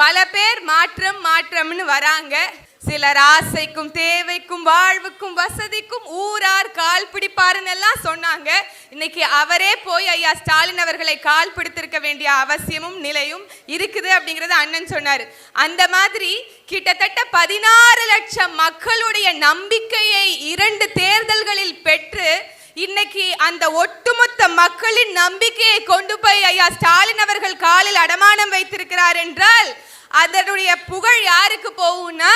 பல பேர் மாற்றம் மாற்றம்னு வராங்க. சிலர் ஆசைக்கும் தேவைக்கும் வாழ்வுக்கும் வசதிக்கும் ஊரார் கால் பிடிப்பாருன்னு எல்லாம் சொன்னாங்க. இன்னைக்கு அவரே போய் ஐயா ஸ்டாலின் அவர்களை கால் பிடித்திருக்க வேண்டிய அவசியமும் நிலையும் இருக்குது அப்படிங்கிறத அண்ணன் சொன்னார். அந்த மாதிரி கிட்டத்தட்ட பதினாறு லட்சம் மக்களுடைய நம்பிக்கையை இரண்டு தேர்தல்களில் பெற்று இன்னைக்கு அந்த ஒட்டுமொத்த மக்களின் நம்பிக்கையை கொண்டு போய் ஐயா ஸ்டாலின் அவர்கள் காலில் அடமானம் வைத்திருக்கிறார் என்றால் அதனுடைய புகழ் யாருக்கு போகும்னா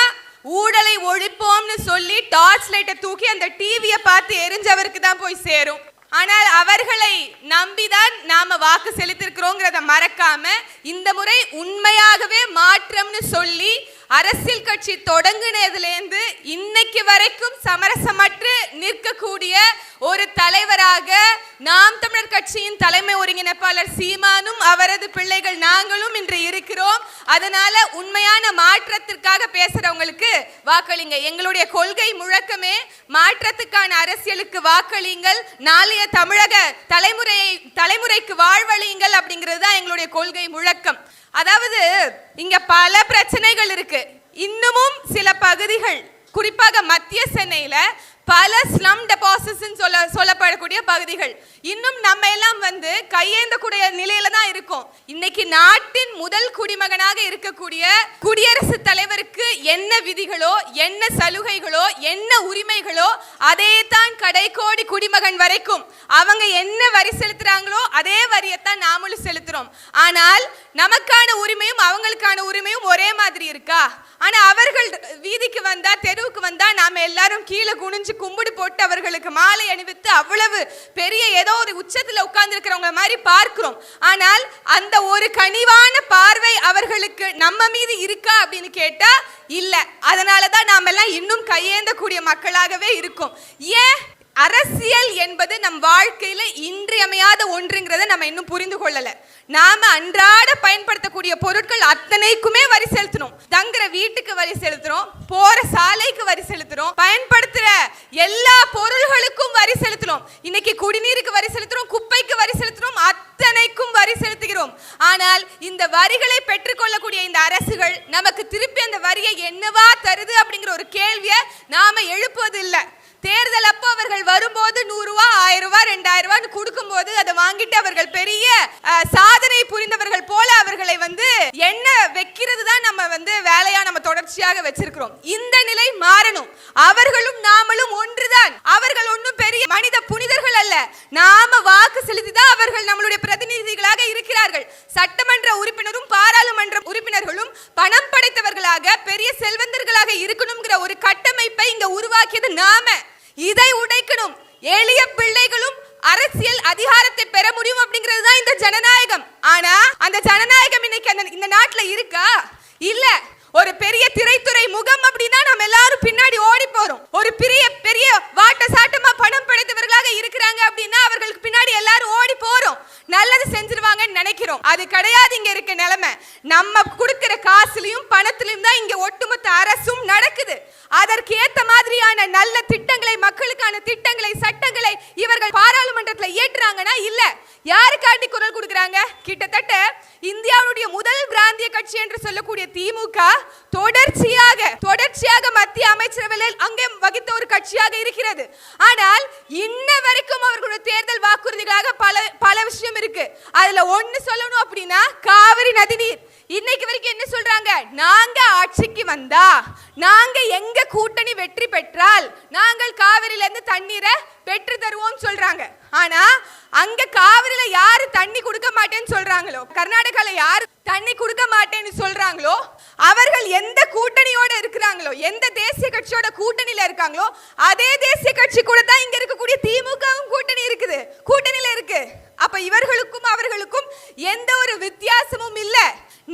ஊழலை ஒழிப்போம்னு சொல்லி டார்ச் லைட்டை தூக்கி அந்த டிவியை பார்த்து எரிஞ்சவருக்கு தான் போய் சேரும். ஆனால் அவர்களை நம்பிதான் நாம வாக்கு செலுத்திருக்கிறோங்கிறத மறக்காம இந்த முறை உண்மையாகவே மாற்றம்னு சொல்லி அரசியல் கட்சி தொடங்கினதுலேருந்து இன்னைக்கு வரைக்கும் சமரசமற்று நிற்கக்கூடிய ஒரு தலைவராக நாம் தமிழர் கட்சியின் தலைமை ஒருங்கிணைப்பாளர் சீமானும் அவரது பிள்ளைகள் நாங்களும் இன்று இருக்கிறோம். அதனால உண்மையான மாற்றத்திற்காக பேசுறவங்களுக்கு வாக்களிங்க. எங்களுடைய கொள்கை முழக்கமே மாற்றத்துக்கான அரசியலுக்கு வாக்களிங்கள். நாளைய தமிழக தலைமுறையை தலைமுறைக்கு வாழ்வழியுங்கள் அப்படிங்கிறது தான் எங்களுடைய கொள்கை முழக்கம். அதாவது இங்க பல பிரச்சனைகள் இருக்கு. இன்னமும் சில பகுதிகள் குறிப்பாக மத்திய சென்னையில பல ஸ்லம் டெபாசிட்ஸ் சொல்ல சொல்லப்படக்கூடிய பகுதிகள். இன்னும் நம்ம எல்லாம் வந்து கையேந்தக்கூடிய நிலையில தான் இருக்கோம். இன்னைக்கு நாட்டின் முதல் குடிமகனாக இருக்கக்கூடிய குடியரசுத் தலைவருக்கு என்ன விதிகளோ என்ன சலுகைகளோ என்ன உரிமைகளோ அதே தான் கடைக்கோடி குடிமகன் வரைக்கும். அவங்க என்ன வரி செலுத்துறாங்களோ அதே வரியைத்தான் நாமளும் செலுத்துறோம். ஆனால் நமக்கான உரிமையும் அவங்களுக்கான உரிமையும் ஒரே மாதிரி இருக்கா? ஆனா அவர்கள் வீதிக்கு வந்தா தெருவுக்கு வந்தா நாம எல்லாரும் கீழே குனிஞ்சு கும்பிடு போட்டு அவர்களுக்கு மாலை அணிவித்து அவ்வளவு பெரிய ஏதோ ஒரு உச்சத்துல உட்கார்ந்து இருக்கிறவங்க மாதிரி பார்க்கிறோம். ஆனால் அந்த ஒரு கனிவான பார்வை அவர்களுக்கு நம்ம மீது இருக்கா அப்படின்னு கேட்டா இல்ல. அதனால தான் நாமெல்லாம் இன்னும் கையேந்தக்கூடிய மக்களாகவே இருக்கோம். ஏன் அரசியல் என்பது நம் வாழ்க்கையில் இன்றியமையாத ஒன்றுங்கிறத நம்ம இன்னும் புரிந்து கொள்ளல. நாம அன்றாட பயன்படுத்தக்கூடிய பொருட்கள் அத்தனைக்குமே வரி செலுத்தணும். தங்குற வீட்டுக்கு வரி செலுத்துறோம் போற சாலைக்கு வரி செலுத்துறோம் பயன்படுத்துற எல்லா பொருள்களுக்கும் வரி செலுத்துறோம். இன்னைக்கு குடிநீருக்கு வரி செலுத்துறோம் குப்பைக்கு வரி செலுத்துறோம் அத்தனைக்கும் வரி செலுத்துகிறோம். ஆனால் இந்த வரிகளை பெற்றுக்கொள்ளக்கூடிய இந்த அரசுகள் நமக்கு திருப்பி அந்த வரியை என்னவா தருது அப்படிங்கிற ஒரு கேள்வியை நாம எழுப்புவது இல்லை தேர்தல் அப்போ அவர்கள் வரும்போது நூறு ரூபா ஆயிரம் ரூபாய் ரெண்டாயிரம் ரூபான்னு கொடுக்கும்போது அதை வாங்கிட்டு அவர்கள் பெரிய சாதனை புரிந்தவர்கள் போல அவர்களை வந்து என்ன வைக்கிறது தான் நம்ம வந்து வேலையா நம்ம தொடர்ச்சியாக வச்சிருக்கிறோம். இந்த நிலை மாறணும். அவர்களும் நாமளும் ஒன்றுதான். அவர்கள் ஒன்றும் பெரிய மனித புனிதர்கள் அல்ல. நாம வாக்கு செலுத்தி தான் அவர்கள் நம்மளுடைய பிரதிநிதிகளாக இருக்கிறார்கள். சட்டமன்ற உறுப்பினரும் பாராளுமன்ற உறுப்பினர்களும் பணம் படைத்தவர்களாக பெரிய செல்வந்தர்களாக இருக்கணுங்கிற ஒரு கட்டமைப்பை இங்க உருவாக்கியது நாம. இதை உடைக்கணும். எளிய பிள்ளைகளும் அரசியல் அதிகாரத்தை பெற முடியும் அப்படிங்கிறது தான் இந்த ஜனநாயகம். ஆனா அந்த ஜனநாயகம் இன்னைக்கு அந்த இந்த நாட்டுல இருக்கா? இல்ல. ஒரு பெரிய திரைத்துறை முகம் அப்படின்னா நம்ம எல்லாரும் பின்னாடி ஓடி போறோம். ஒரு பெரிய பெரிய வாட்ட சாட்டமா பணம் படைத்தவர்களாக இருக்கிறாங்க அப்படின்னா அவர்களுக்கு பின்னாடி எல்லாரும் ஓடி போறோம். நல்லது செஞ்சிருவாங்கன்னு நினைக்கிறோம். அது கிடையாது இங்க இருக்க நிலைமை. நம்ம கொடுக்கிற காசுலயும் பணத்திலையும் தான் இங்க ஒட்டுமொத்த அரசும் மாதிரியான நல்ல திட்டங்களை மக்களுக்கான திட்டங்களை சட்டங்களை இவர்கள் பாராளுமன்றத்தில் ஏற்றுறாங்கன்னா இல்ல. யாருக்காண்டி குரல் கொடுக்குறாங்க? கிட்டத்தட்ட இந்தியாவுடைய முதல் பிராந்திய கட்சி என்று சொல்லக்கூடிய திமுக தொடர்ச்சியாக தொடர்ச்சியாக மத்திய அமைச்சரவையில் அங்கே வகித்த ஒரு கட்சியாக இருக்கிறது. ஆனால் இன்ன வரைக்கும் அவர்களுடைய தேர்தல் வாக்குறுதிகளாக பல பல விஷயம் இருக்கு. அதுல ஒண்ணு சொல்லணும் அப்படின்னா காவிரி நதிநீர். இன்னைக்கு வரைக்கும் என்ன சொல்றாங்க? நாங்க ஆட்சிக்கு வந்தா நாங்க எங்க கூட்டணி வெற்றி பெற்று நாங்கள் காவிரிலிருந்து தண்ணீரை பெற்று தருவோம் சொல்றாங்க. ஆனா அங்க காவிரியில யாரு தண்ணி கொடுக்க மாட்டேன்னு சொல்றாங்களோ கர்நாடகால யாரு தண்ணி கொடுக்க மாட்டேன்னு சொல்றாங்களோ அவர்கள் எந்த கூட்டணியோட இருக்கிறாங்களோ எந்த தேசிய கட்சியோட கூட்டணியில இருக்காங்களோ அதே தேசிய கட்சி கூட தான் இங்க இருக்கக்கூடிய திமுகவும் கூட்டணி இருக்குது. கூட்டணியில இருக்கு. அப்ப இவர்களுக்கும் அவர்களுக்கும் எந்த ஒரு வித்தியாசமும் இல்ல.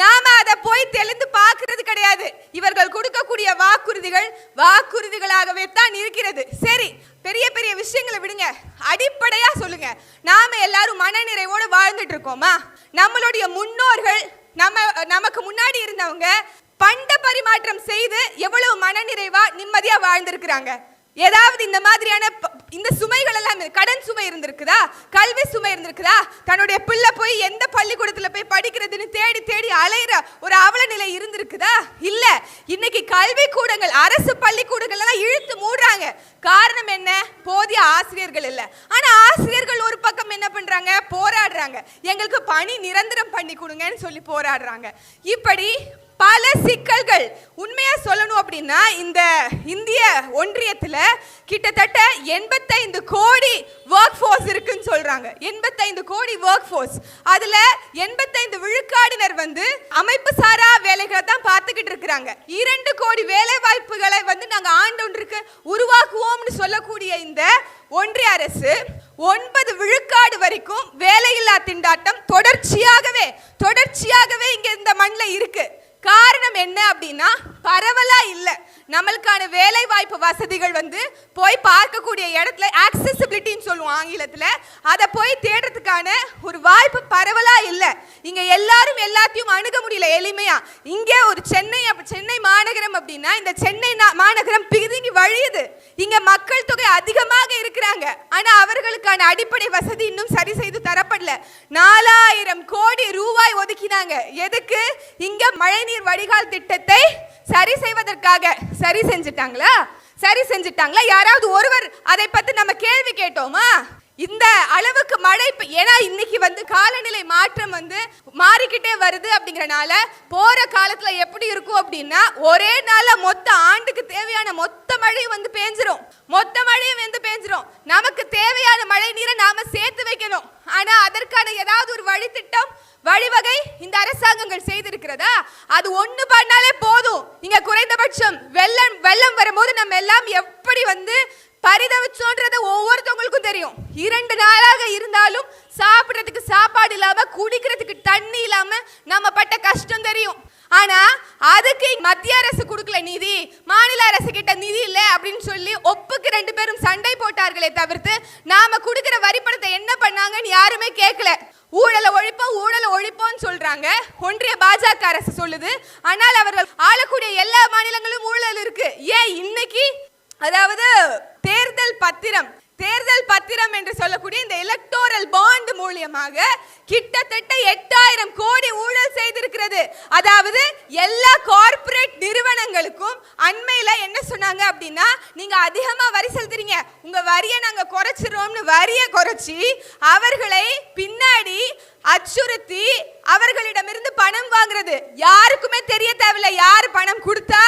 நாம அதை போய் தெளிந்து பார்க்கறது கிடையாது. இவர்கள் கொடுக்கக்கூடிய வாக்குறுதிகள் வாக்குறுதிகளாகவே தான் இருக்கிறது. சரி பெரிய பெரிய விஷயங்களை விடுங்க. அடிப்படையா சொல்லுங்க. நாம எல்லாரும் மனநிறைவோட வாழ்ந்துட்டு இருக்கோமா நம்மளுடைய முன்னோர்கள் நம்ம நமக்கு முன்னாடி இருந்தவங்க பண்ட பரிமாற்றம் செய்து எவ்வளவு மனநிறைவா நிம்மதியா வாழ்ந்திருக்கிறாங்க. ஏதாவது இந்த மாதிரியான இந்த சுமைகள் எல்லாம் கடன் சுமை இருந்திருக்குதா? கல்வி சுமை இருந்திருக்குதா? தன்னுடைய பிள்ளை போய் எந்த பள்ளிக்கூடத்துல போய் படிக்கிறதுன்னு தேடி தேடி அலையிற ஒரு அவல நிலை இருந்திருக்குதா? இல்ல. இன்னைக்கு கல்வி கூடங்கள் அரசு பள்ளிக்கூடங்கள் எல்லாம் இழுத்து மூடுறாங்க காரணம் என்ன போதிய ஆசிரியர்கள் இல்லை. ஆனால் ஆசிரியர்கள் ஒரு பக்கம் என்ன பண்ணுறாங்க போராடுறாங்க. எங்களுக்கு பணி நிரந்தரம் பண்ணி கொடுங்கன்னு சொல்லி போராடுறாங்க. இப்படி பல சிக்கல்கள். உண்மையாக சொல்லணும் அப்படின்னா இந்த இந்திய ஒன்றியத்தில் கிட்டத்தட்ட எண்பத்தைந்து கோடி ஒர்க் ஃபோர்ஸ் இருக்குன்னு சொல்கிறாங்க எண்பத்தைந்து கோடி ஒர்க் ஃபோர்ஸ் அதில் எண்பத்தைந்து விழுக்காடினர் வந்து அமைப்பு சாரா வேலைகளை தான் பார்த்துக்கிட்டு இருக்கிறாங்க. இரண்டு கோடி வேலை வாய்ப்புகளை வந்து நாங்கள் ஆண்டொன்றுக்கு உருவாக்குவோம்னு சொல்லக்கூடிய இந்த ஒன்றிய அரசு ஒன்பது விழுக்காடு வரைக்கும் வேலையில்லா திண்டாட்டம் தொடர்ச்சியாகவே தொடர்ச்சியாகவே இங்கே இந்த மண்ணில் இருக்கு. காரணம் என்ன அப்படின்னா பரவலா இல்லை. நம்மளுக்கான வேலை வாய்ப்பு வசதிகள் வந்து போய் பார்க்கக்கூடிய இடத்துல ஆக்சசிபிலிட்டின்னு சொல்லுவோம் ஆங்கிலத்தில். அதை போய் தேடுறதுக்கான ஒரு வாய்ப்பு பரவலா இல்லை. இங்கே எல்லாரும் எல்லாத்தையும் அணுக முடியல எளிமையா. இங்கே ஒரு சென்னை அப்போ சென்னை மாநகரம் அப்படின்னா இந்த சென்னை நா- மாநகரம் பிதுங்கி வழியுது. இங்கே மக்கள் தொகை அதிகமாக இருக்கிறாங்க. ஆனா அவர்களுக்கான அடிப்படை வசதி இன்னும் சரி செய்து தரப்படல. நாலாயிரம் கோடி ரூபாய் ஒதுக்கினாங்க. எதுக்கு? இங்க மழைநீர் வடிகால் திட்டத்தை சரி செய்வதற்காக. சரி செஞ்சுட்டாங்களா? சரி செஞ்சுட்டாங்களா? யாராவது ஒருவர் அதை பத்தி நம்ம கேள்வி கேட்டோமா? இந்த அளவுக்கு மழை ஏன்னா இன்னைக்கு வந்து காலநிலை மாற்றம் வந்து மாறிக்கிட்டே வருது அப்படிங்கறனால போற காலத்துல எப்படி இருக்கும் அப்படின்னா ஒரே நாள்ல மொத்த ஆண்டுக்கு தேவையான மொத்த மழை வந்து பேஞ்சிரும். வந்து நமக்கு தேவையான மழை நீரை நாம சேர்த்து வைக்கணும். ஆனா அதற்கான ஏதாவது ஒரு வழித்திட்டம் வழிவகை இந்த அரசாங்கங்கள் செய்திருக்கிறதா? அது ஒண்ணு பண்ணாலே போதும். இங்க குறைந்தபட்சம் வெள்ளம் வெள்ளம் வரும்போது நம்ம எல்லாம் எப்படி வந்து பரிதவிச்சோன்றது ஒவ்வொருத்தவங்களுக்கும் தெரியும். இரண்டு நாளாக இருந்தாலும் சாப்பிடுறதுக்கு சாப்பாடு இல்லாம குடிக்கிறதுக்கு தண்ணி இல்லாம நம்ம பட்ட கஷ்டம் தெரியும். ஆனா அதுக்கு மத்திய அரசு கொடுக்கல நிதி மாநில அரசு கிட்ட நிதி இல்லை அப்படின்னு சொல்லி ஒப்புக்கு ரெண்டு பேரும் சண்டை கொடுத்தார்களே தவிர்த்து நாம கொடுக்கிற வரி பணத்தை என்ன பண்ணாங்கன்னு யாருமே கேட்கல ஊழலை ஒழிப்போம் ஊழலை ஒழிப்போம்னு சொல்றாங்க. ஒன்றிய பாஜக அரசு சொல்லுது. ஆனால் அவர்கள் ஆளக்கூடிய எல்லா மாநிலங்களும் ஊழல் இருக்கு. ஏன் இன்னைக்கு? அதாவது தேர்தல் பத்திரம் தேர்தல் பத்திரம் என்று சொல்லக்கூடிய இந்த எலக்டோரல் பாண்ட் மூலியமாக கிட்டத்தட்ட எட்டாயிரம் கோடி ஊழல் செய்திருக்கிறது. அதாவது எல்லா கார்ப்பரேட் நிறுவனங்களுக்கும் அண்மையில என்ன சொன்னாங்க அப்படின்னா நீங்க அதிகமா வரி செலுத்துறீங்க வரியை நாங்கள் குறைச்சிரோம்னு வரியை குறைச்சி அவர்களை பின்னாடி அச்சுறுத்தி அவர்களிடமிருந்து பணம் வாங்குறது. யாருக்குமே தெரிய தேவையில்லை. யார் பணம் கொடுத்தா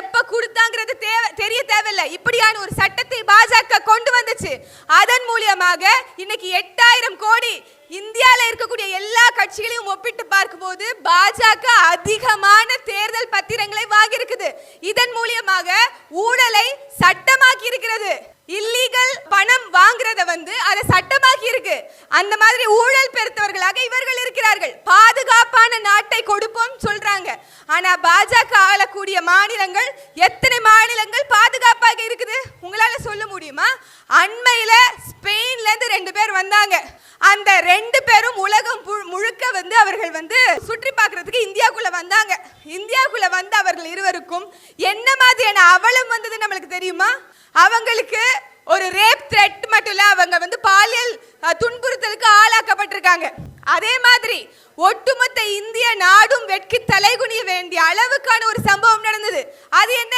எப்ப கொடுத்தாங்கிறது தேவை தெரிய தேவையில்லை. இப்படியான ஒரு சட்டத்தை பாஜக கொண்டு வந்துச்சு. அதன் மூலியமாக இன்னைக்கு எட்டாயிரம் கோடி இந்தியால இருக்கக்கூடிய எல்லா கட்சிகளையும் ஒப்பிட்டு பார்க்கும்போது பாஜக அதிகமான தேர்தல் பத்திரங்களை வாங்கியிருக்குது. இதன் மூலியமாக ஊழலை சட்டமாக்கி இருக்கிறது இல்லீகல் பணம் வந்து அதை சட்டமாக்கி இருக்கு. அந்த மாதிரி ஊழல் பெருத்தவர்களாக இவர்கள் இருக்கிறார்கள். பாதுகாப்பான நாட்டை கொடுப்போம் சொல்றாங்க. ஆனா பாஜக ஆளக்கூடிய மாநிலங்கள் எத்தனை மாநிலங்கள் பாதுகாப்பாக இருக்குது? உங்களால சொல்ல முடியுமா? அண்மையில ஸ்பெயின்ல இருந்து ரெண்டு பேர் வந்தாங்க. அந்த ரெண்டு பேரும் உலகம் முழுக்க வந்து அவர்கள் வந்து சுற்றி பார்க்கறதுக்கு இந்தியாக்குள்ள வந்தாங்க. இந்தியாக்குள்ள வந்து அவர்கள் இருவருக்கும் என்ன மாதிரியான அவலம் வந்தது நம்மளுக்கு தெரியுமா? அவங்களுக்கு ஒரு ரேப் த்ரெட் மட்டும் இல்லை அவங்க வந்து பாலியல் துன்புறுத்தலுக்கு ஆளாக்கப்பட்டிருக்காங்க. அதே மாதிரி ஒட்டுமொத்த இந்திய நாடும் வெட்கி தலைகுனிய வேண்டிய அளவுக்கான ஒரு சம்பவம் நடந்தது. அது என்ன?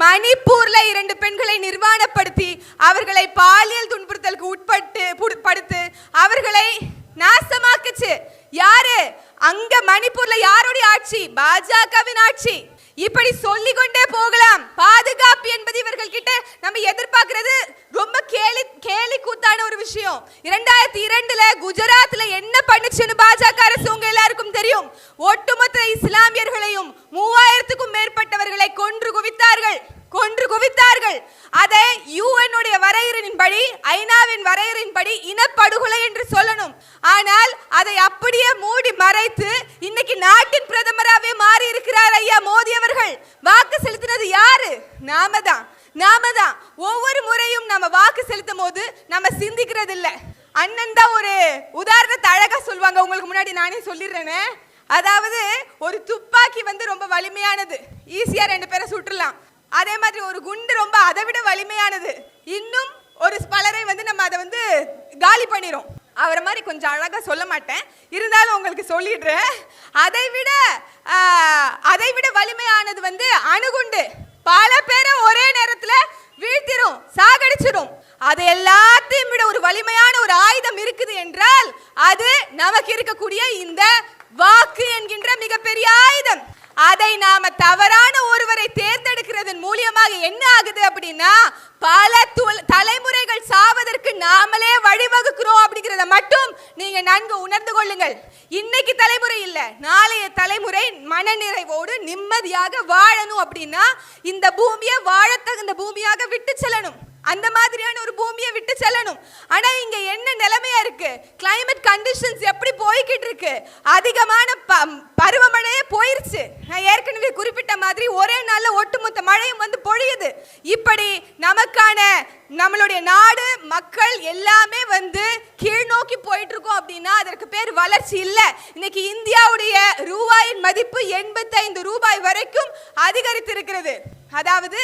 மணிப்பூர்ல இரண்டு பெண்களை நிர்வாணப்படுத்தி அவர்களை பாலியல் துன்புறுத்தலுக்கு உட்பட்டு படுத்து அவர்களை நாசமாக்குச்சு. யாரு? அங்க மணிப்பூர்ல யாருடைய ஆட்சி? பாஜகவின் ஆட்சி. இப்படி சொல்லிக் கொண்டே போகலாம். பாதுகாப்பு என்பது இவர்கள் கிட்ட நம்ம எதிர்பார்க்கிறது ரொம்ப கேலி கேலி கூத்தான ஒரு விஷயம். இரண்டாயிரத்தி இரண்டுல குஜராத்ல என்ன பண்ணுச்சுன்னு பாஜக அரசு உங்க எல்லாருக்கும் தெரியும். ஒட்டுமொத்த இஸ்லாமியர்களையும் மூவாயிரத்துக்கும் மேற்பட்டவர்களை கொன்று குவித்தார்கள். கொன்று குவித்தார்கள். அதை யூஎன்னுடைய வரையறையின்படி ஐநாவின் வரையறையின்படி இனப்படுகொலை என்று சொல்லணும். ஆனால் அதை அப்படியே மூடி மறைத்து இன்னைக்கு நாட்டின் பிரதமராகவே மாறி இருக்கிறார் ஐயா மோடி அவர்கள். வாக்கு செலுத்தினது யாரு? நாம தான். நாம தான். ஒவ்வொரு முறையும் நம்ம வாக்கு செலுத்தும் போது நம்ம சிந்திக்கிறது இல்லை அண்ணன் தான் ஒரு உதாரணத்தை அழகா சொல்லுவாங்க. உங்களுக்கு முன்னாடி நானே சொல்லிடுறேனே. அதாவது ஒரு துப்பாக்கி வந்து ரொம்ப வலிமையானது. ஈஸியா ரெண்டு பேரை சுட்டுலாம் அதே மாதிரி ஒரு குண்டு ரொம்ப அதை விட வலிமையானது. இன்னும் ஒரு பலரை வந்து நம்ம அதை வந்து காலி பண்ணிடும் அவரை மாதிரி கொஞ்சம் அழகாக சொல்ல மாட்டேன். இருந்தாலும் உங்களுக்கு சொல்லிடுறேன். அதை விட அதை விட வலிமையானது வந்து அணுகுண்டு பல பேரை ஒரே நேரத்தில் வீழ்த்திரும் சாகடிச்சிடும் அது எல்லாத்தையும் விட ஒரு வலிமையான ஒரு ஆயுதம் இருக்குது என்றால் அது நமக்கு இருக்கக்கூடிய இந்த வாக்கு என்கின்ற மிகப்பெரிய ஆயுதம். அதை நாம தவறான ஒருவரை தேர்ந்தெடுக்கிறதன் மூலியமாக என்ன ஆகுது அப்படின்னா பல தலைமுறைகள் சாவதற்கு நாமளே வழிவகுக்கிறோம் அப்படிங்கிறத மட்டும் நீங்க நன்கு உணர்ந்து கொள்ளுங்கள். இன்னைக்கு தலைமுறை இல்ல. நாளைய தலைமுறை மனநிறைவோடு நிம்மதியாக வாழணும் அப்படின்னா இந்த பூமியை வாழத்தகுந்த பூமியாக விட்டு செல்லணும். அந்த மாதிரியான ஒரு பூமியை விட்டு செல்லணும். ஆனா இங்க என்ன நிலைமை இருக்கு. கிளைமேட் கண்டிஷன்ஸ் எப்படி போய்கிட்டு இருக்கு அதிகமான ப- பருவமழையே போயிருச்சு. நான் ஏற்கனவே குறிப்பிட்ட மாதிரி ஒரே நாளில் ஒட்டுமொத்த மழையும் வந்து பொழியுது. இப்படி நமக்கான நம்மளுடைய நாடு மக்கள் எல்லாமே வந்து கீழ் நோக்கி போயிட்டு இருக்கோம் அப்படின்னா அதற்கு பேர் வளர்ச்சி இல்லை. இன்னைக்கு இந்தியாவுடைய ரூபாயின் மதிப்பு 85 ரூபாய் வரைக்கும் அதிகரித்திருக்கிறது. அதாவது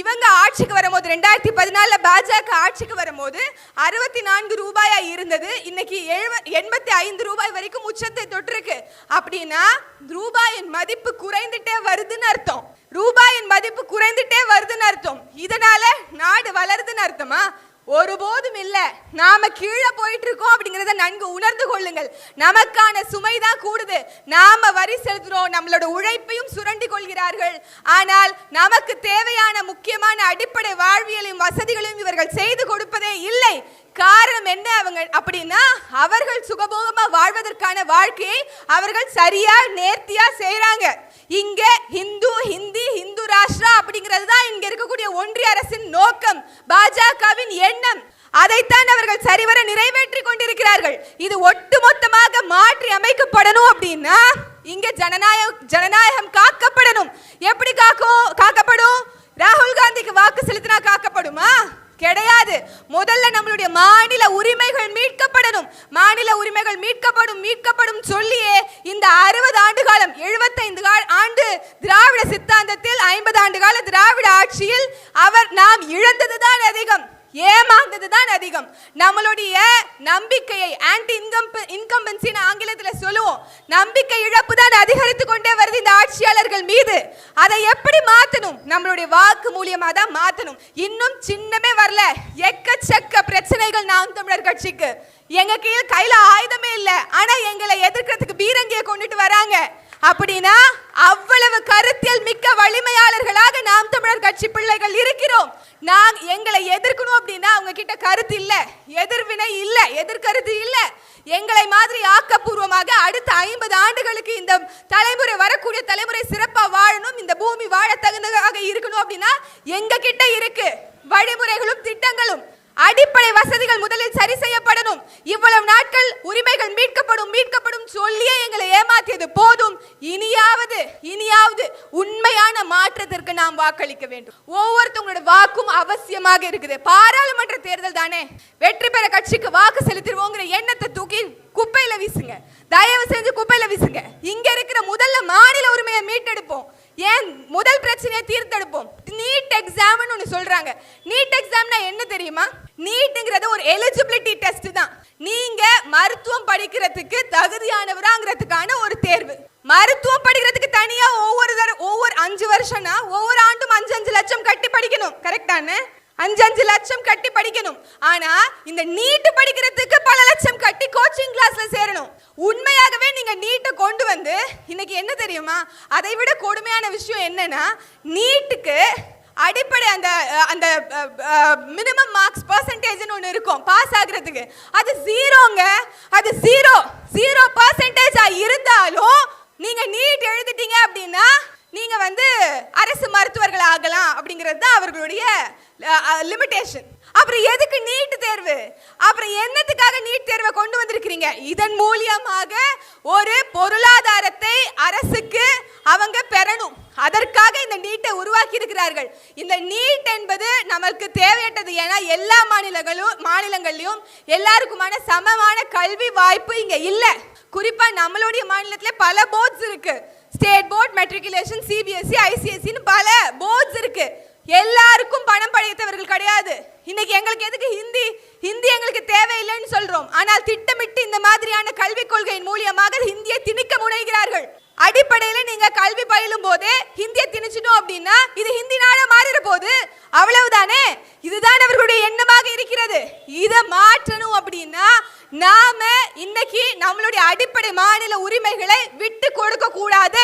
இவங்க ஆட்சிக்கு வரும்போது ரெண்டாயிரத்தி பதினாலில் பாஜக ஆட்சிக்கு வரும்போது அறுபத்தி நான்கு ரூபாயாக இருந்தது. இன்னைக்கு எழுவ எண்பத்தி ஐந்து ரூபாய் வரைக்கும் உச்சத்தை தொட்டிருக்கு. அப்படின்னா ரூபாயின் மதிப்பு குறைந்துட்டே வருதுன்னு அர்த்தம். ரூபாயின் மதிப்பு குறைந்துட்டே வருதுன்னு அர்த்தம். இதனால நாடு வளருதுன்னு அர்த்தமா? ஒருபோதும் இல்ல. நாம கீழே போயிட்டு இருக்கோம் அப்படிங்கறத நன்கு உணர்ந்து கொள்ளுங்கள். நமக்கான சுமை தான் கூடுது. நாம வரி செலுத்துறோம். நம்மளோட உழைப்பையும் சுரண்டி கொள்கிறார்கள். ஆனால் நமக்கு தேவையான முக்கியமான அடிப்படை வாழ்வியலையும் வசதிகளையும் இவர்கள் செய்து கொடுப்பதே இல்லை. காரணம் என்ன அவங்க அப்படின்னா அவர்கள் சுகபோகமா வாழ்வதற்கான வாழ்க்கையை அவர்கள் சரியா நேர்த்தியா செய்யறாங்க இங்க ஹிந்து ஹிந்தி ஹிந்து ராஷ்டிரா அப்படிங்கிறது தான் இங்க இருக்கக்கூடிய ஒன்றிய அரசின் நோக்கம் பாஜகவின் எண்ணம். அதைத்தான் அவர்கள் சரிவர நிறைவேற்றி கொண்டிருக்கிறார்கள். இது ஒட்டுமொத்தமாக மாற்றி அமைக்கப்படணும் அப்படின்னா இங்க ஜனநாயகம் ஜனநாயகம் காக்கப்படணும். எப்படி காக்கும் காக்கப்படும்? ராகுல் காந்திக்கு வாக்கு செலுத்தினா காக்கப்படுமா? கிடையாது. முதல்ல நம்மளுடைய மாநில உரிமைகள் மாநில உரிமைகள் மீட்கப்படும் மீட்கப்படும் சொல்லியே இந்த அறுபது ஆண்டு காலம் எழுபத்தைந்து ஆண்டு திராவிட சித்தாந்தத்தில் ஐம்பது ஆண்டு கால திராவிட ஆட்சியில் அவர் நாம் இழந்ததுதான் அதிகம். ஏமாந்ததுதான் அதிகம். நம்மளுடைய நம்பிக்கையை ஆன்டி இன்கம் இன்கம்பன்சின்னு ஆங்கிலத்தில் சொல்லுவோம். நம்பிக்கை இழப்பு தான் அதிகரித்து கொண்டே வருது இந்த ஆட்சியாளர்கள் மீது. அதை எப்படி மாற்றணும் நம்மளுடைய வாக்கு மூலியமாக தான் மாற்றணும் இன்னும் சின்னமே வரல. எக்கச்சக்க பிரச்சனைகள் நாம் தமிழர் கட்சிக்கு. எங்க கீழ் கையில் ஆயுதமே இல்லை. ஆனால் எங்களை எதிர்க்கிறதுக்கு பீரங்கியை கொண்டுட்டு வராங்க. அப்படின்னா அவ்வளவு கருத்தியல் மிக்க வலிமையாளர்களாக நாம் தமிழர் கட்சி பிள்ளைகள் இருக்கிறோம். நான் எங்களை எதிர்க்கணும் அப்படின்னா அவங்க கிட்ட கருத்து இல்லை. எதிர்வினை இல்லை. எதிர்கருத்து இல்லை. எங்களை மாதிரி ஆக்கப்பூர்வமாக அடுத்த ஐம்பது ஆண்டுகளுக்கு இந்த தலைமுறை வரக்கூடிய தலைமுறை சிறப்பாக வாழணும். இந்த பூமி வாழ தகுந்ததாக இருக்கணும் அப்படின்னா எங்க கிட்ட இருக்கு. வழிமுறைகளும் திட்டங்களும் அடிப்படை வசதிகள் முதலில் சரி செய்யப்படணும். இவ்வளவு நாட்கள் உரிமைகள் மீட்கப்படும் மீட்கப்படும் சொல்லியே எங்களை ஏமாத்தியது போதும் இனியாவது இனியாவது உண்மையான மாற்றத்திற்கு நாம் வாக்களிக்க வேண்டும். ஒவ்வொருத்தவங்களோட வாக்கும் அவசியமாக இருக்குது. பாராளுமன்ற தேர்தல் தானே? வெற்றி பெற கட்சிக்கு வாக்கு செலுத்திடுவோங்கிற எண்ணத்தை தூக்கி குப்பையில வீசுங்க. தயவு செஞ்சு குப்பையில வீசுங்க. இங்க இருக்கிற முதல்ல மாநில உரிமையை மீட்டெடுப்போம். ஏன் முதல் பிரச்சனையை தீர்த்தெடுப்போம்? நீட் எக்ஸாம்னு ஒன்று சொல்கிறாங்க நீட் எக்ஸாம்னா என்ன தெரியுமா? நீட்டுங்கிறது ஒரு எலிஜிபிலிட்டி டெஸ்ட் தான். நீங்கள் மருத்துவம் படிக்கிறதுக்கு தகுதியானவராங்கிறதுக்கான ஒரு தேர்வு. மருத்துவம் படிக்கிறதுக்கு தனியாக ஒவ்வொரு தர ஒவ்வொரு அஞ்சு வருஷம்னா ஒவ்வொரு ஆண்டும் அஞ்சு அஞ்சு லட்சம் கட்டி படிக்கணும். கரெக்டானே அஞ்சு அஞ்சு லட்சம் கட்டி படிக்கணும். ஆனால் இந்த நீட்டு படிக்கிறதுக்கு பல லட்சம் கட்டி கோச்சிங் கிளாஸில் சேரணும். உண்மையாகவே நீங்க நீட்டை கொண்டு வந்து இன்னைக்கு என்ன தெரியுமா? அதை விட கொடுமையான விஷயம் என்னன்னா நீட்டுக்கு அடிப்படை அந்த அந்த மினிமம் மார்க்ஸ் பர்சன்டேஜ்னு ஒன்று இருக்கும் பாஸ் ஆகுறதுக்கு. அது ஜீரோங்க அது ஜீரோ ஜீரோ பர்சன்டேஜா இருந்தாலும் நீங்க நீட் எழுதிட்டீங்க அப்படின்னா நீங்க வந்து அரசு மருத்துவர்கள் ஆகலாம் அப்படிங்கிறது தான் அவர்களுடைய லிமிட்டேஷன் அப்புறம் எதுக்கு நீட் தேர்வு அப்புறம் என்னத்துக்காக நீட் தேர்வை கொண்டு வந்திருக்கிறீங்க இதன் மூலியமாக ஒரு பொருளாதாரத்தை அரசுக்கு அவங்க பெறணும் அதற்காக இந்த நீட்டை உருவாக்கி இருக்கிறார்கள் இந்த நீட் என்பது நமக்கு தேவையற்றது ஏன்னா எல்லா மாநிலங்களும் மாநிலங்கள்லயும் எல்லாருக்குமான சமமான கல்வி வாய்ப்பு இங்க இல்ல. குறிப்பா நம்மளுடைய மாநிலத்திலே பல போர்ட்ஸ் இருக்கு. ஸ்டேட் போர்ட் மெட்ரிகுலேஷன் சிபிஎஸ்சி ஐசிஎஸ்சின்னு பல போர்ட்ஸ் இருக்கு. எல்லாருக்கும் பணம் படைத்தவர்கள் கிடையாது. இன்னைக்கு எங்களுக்கு எதுக்கு ஹிந்தி? ஹிந்தி எங்களுக்கு தேவையில்லைன்னு சொல்றோம். ஆனால் திட்டமிட்டு இந்த மாதிரியான கல்விக் கொள்கையின் மூலியமாக ஹிந்தியை திணிக்க முனைகிறார்கள். அடிப்படையில நீங்க கல்வி பயிலும் போதே ஹிந்தியை திணிச்சிட்டோம் அப்படின்னா இது ஹிந்தி நாடா மாறிட போகுது. அவ்வளவுதானே? இதுதான் அவர்களுடைய எண்ணமாக இருக்கிறது. இதை மாற்றணும் அப்படின்னா நாம இன்னைக்கு நம்மளுடைய அடிப்படை மாநில உரிமைகளை விட்டு கொடுக்க கூடாது.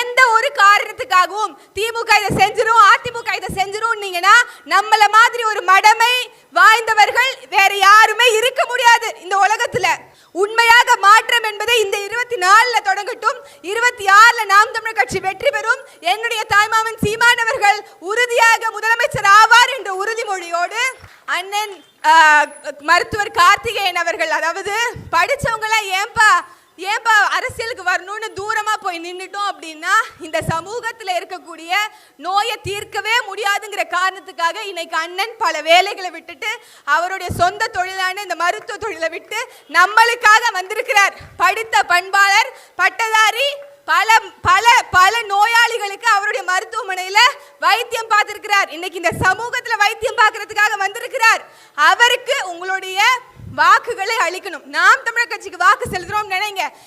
எந்த ஒரு காரணத்துக்காகவும் திமுக இதை செஞ்சிரும் அதிமுக இதை செஞ்சிரும்னீங்கன்னா நம்மள மாதிரி ஒரு மடமை வாய்ந்தவர்கள் வேற யாருமே இருக்க முடியாது இந்த உலகத்துல. உண்மையாக மாற்றம் என்பதை இந்த இருபத்தி நாலுல தொடங்கட்டும். இருபத்தி ஆறுல நாம் தமிழர் கட்சி வெற்றி பெறும். என்னுடைய தாய்மாமன் சீமானவர்கள் உறுதியாக முதலமைச்சர் ஆவார் என்ற உறுதிமொழியோடு அண்ணன் மருத்துவர் கார்த்திகேயன் அவர்கள் அதாவது படித்தவங்களாம் ஏன்பா ஏன்பா அரசியலுக்கு வரணும்னு தூரமாக போய் நின்றுட்டோம் அப்படின்னா இந்த சமூகத்தில் இருக்கக்கூடிய நோயை தீர்க்கவே முடியாதுங்கிற காரணத்துக்காக இன்னைக்கு அண்ணன் பல வேலைகளை விட்டுட்டு அவருடைய சொந்த தொழிலான இந்த மருத்துவ தொழிலை விட்டு நம்மளுக்காக வந்திருக்கிறார். படித்த பண்பாளர் பட்டதாரி பல பல பல நோயாளிகளுக்கு அவருடைய மருத்துவமனையில வைத்தியம் பார்த்திருக்கிறார். இன்னைக்கு இந்த சமூகத்துல வைத்தியம் பார்க்கறதுக்காக வந்திருக்கிறார். அவருக்கு உங்களுடைய வாக்குகளை அளிக்கணும். நாம் தமிழர் கட்சிக்கு வாக்கு செலுத்துறோம் நினைங்க.